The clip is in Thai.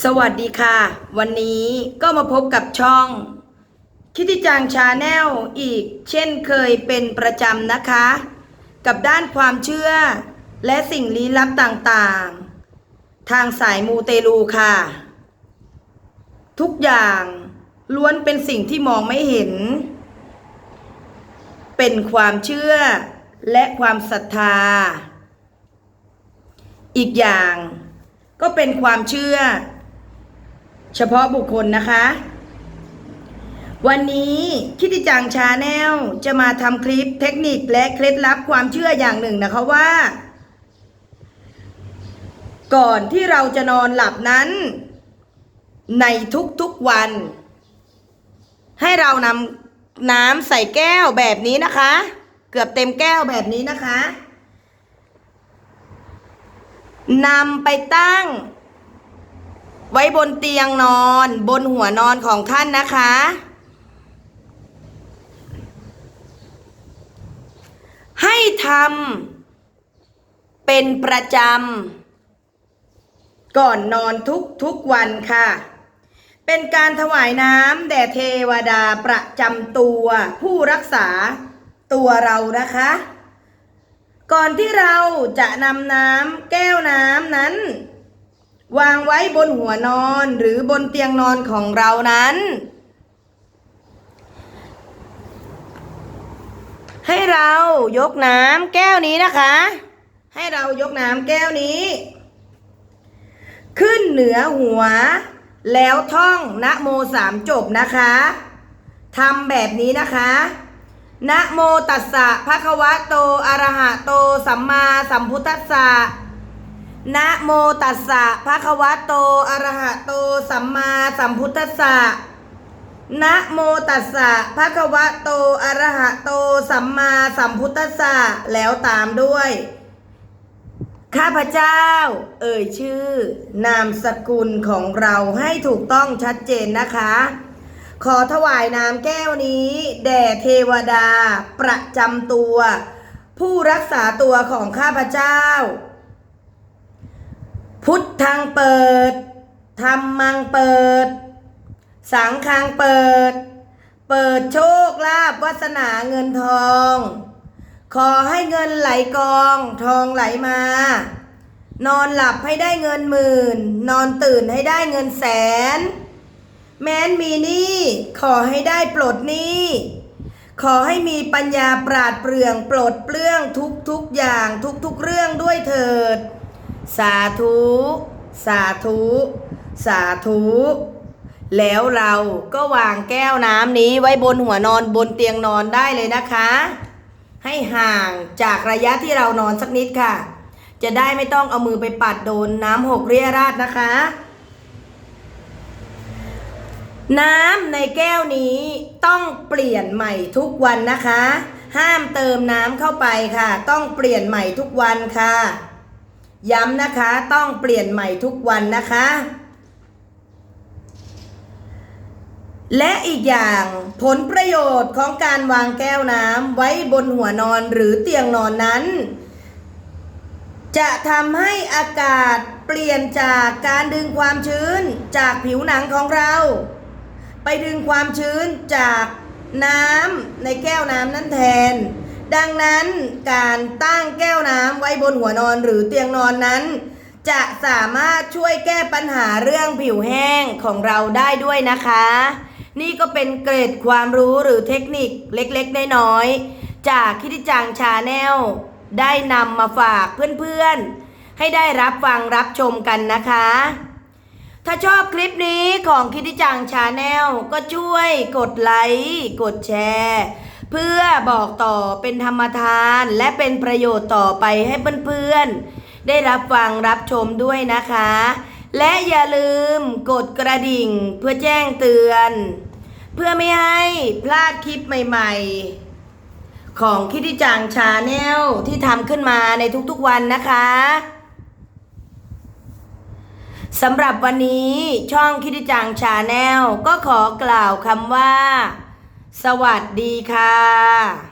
สวัสดีค่ะ วันนี้ก็มาพบกับช่อง คิติจังชาแนลอีกเช่นเคยเป็นประจำนะคะ กับด้านความเชื่อ และสิ่งลี้ลับต่างๆ ทางสายมูเตลูค่ะ ทุกอย่างล้วนเป็นสิ่งที่มองไม่เห็น เป็นความเชื่อและความศรัทธา อีกอย่างก็เป็นความเชื่อ เฉพาะบุคคลนะคะ วันนี้คิติจังชาแนลจะมาทำคลิปเทคนิคและเคล็ดลับความเชื่ออย่างหนึ่งนะคะว่า ก่อนที่เราจะนอนหลับนั้น ในทุกๆวัน ให้เรานำน้ำใส่แก้วแบบนี้นะคะ เกือบเต็มแก้วแบบนี้นะคะนำไปตั้ง ไว้บนเตียงนอน บนหัวนอนของท่านนะคะ ให้ทำเป็นประจำก่อนนอนทุกทุกวันค่ะ เป็นการถวายน้ำแด่เทวดาประจำตัว ผู้รักษาตัวเรานะคะ ก่อนที่เราจะนำน้ำแก้วน้ำนั้น วางไว้บนหัวนอนหรือบนเตียงนอนของเรานั้น ให้เรายกน้ำแก้วนี้นะคะ ให้เรายกน้ำแก้วนี้ ขึ้นเหนือหัว แล้วท่องนะโมสามจบนะคะทำแบบนี้นะคะนะโมตัสสะภะคะวะโตอะระหะโต สัมมาสัมพุทธัสสะ นะโมตัสสะภะคะวะโตอะระหะโต สัมมาสัมพุทธัสสะนะโมตัสสะภะคะวะโตอะระหะโต สัมมาสัมพุทธัสสะแล้วตามด้วย ข้าพเจ้า เอ่ยชื่อ นามสกุลของเราให้ถูกต้องชัดเจนนะคะ ขอถวายน้ำแก้วนี้ แด่เทวดา ประจำตัว ผู้รักษาตัวของข้าพเจ้า พุทธังเปิดธรรมังเปิด สังฆังเปิด เปิดโชคลาภวาสนาเงินทอง ขอให้เงินไหลกองทองไหลมา นอนหลับให้ได้เงินหมื่น นอนตื่นให้ได้เงินแสน แม้นมีหนี้ขอให้ได้ปลดหนี้ขอให้มีปัญญาปราดเปรื่องปลดเปลื้องทุกทุกอย่างทุกทุกๆเรื่องด้วยเถิด สาธุ สาธุ สาธุ แล้วเราก็วางแก้วน้ำนี้ไว้บนหัวนอนบนเตียงนอนได้เลยนะคะ ให้ห่างจากระยะที่เรานอนสักนิดค่ะ จะได้ไม่ต้องเอามือไปปัดโดนน้ำหกเรียราดนะคะ น้ำในแก้วนี้ต้องเปลี่ยนใหม่ทุกวันนะคะ ห้ามเติมน้ำเข้าไปค่ะ ต้องเปลี่ยนใหม่ทุกวันค่ะ ย้ำนะคะต้องเปลี่ยนใหม่ทุกวันนะคะ และอีกอย่างผลประโยชน์ของการวางแก้วน้ำไว้บนหัวนอนหรือเตียงนอนนั้น จะทำให้อากาศเปลี่ยนจากการดึงความชื้นจากผิวหนังของเรา ไปดึงความชื้นจากน้ำในแก้วน้ำนั้นแทน ดังนั้นการตั้งแก้วน้ำไว้บนหัวนอนหรือเตียงนอนนั้น จะสามารถช่วยแก้ปัญหาเรื่องผิวแห้งของเราได้ด้วยนะคะ นี่ก็เป็นเกร็ดความรู้หรือเทคนิคเล็กๆน้อยๆจากคิดจังชาแนลได้นำมาฝากเพื่อนๆ ให้ได้รับฟังรับชมกันนะคะ ถ้าชอบคลิปนี้ของคิดจังชาแนลก็ช่วยกดไลค์กดแชร์ เพื่อบอกต่อเป็นธรรมทานและเป็นประโยชน์ต่อไปให้เพื่อนๆ ได้รับฟังรับชมด้วยนะคะ และอย่าลืมกดกระดิ่งเพื่อแจ้งเตือน เพื่อไม่ให้พลาดคลิปใหม่ๆ ของคิดจังชาแนลที่ทำขึ้นมาในทุกๆวันนะคะสำหรับวันนี้ช่องคิดจังชาแนลก็ขอกล่าวคำว่า สวัสดีค่ะ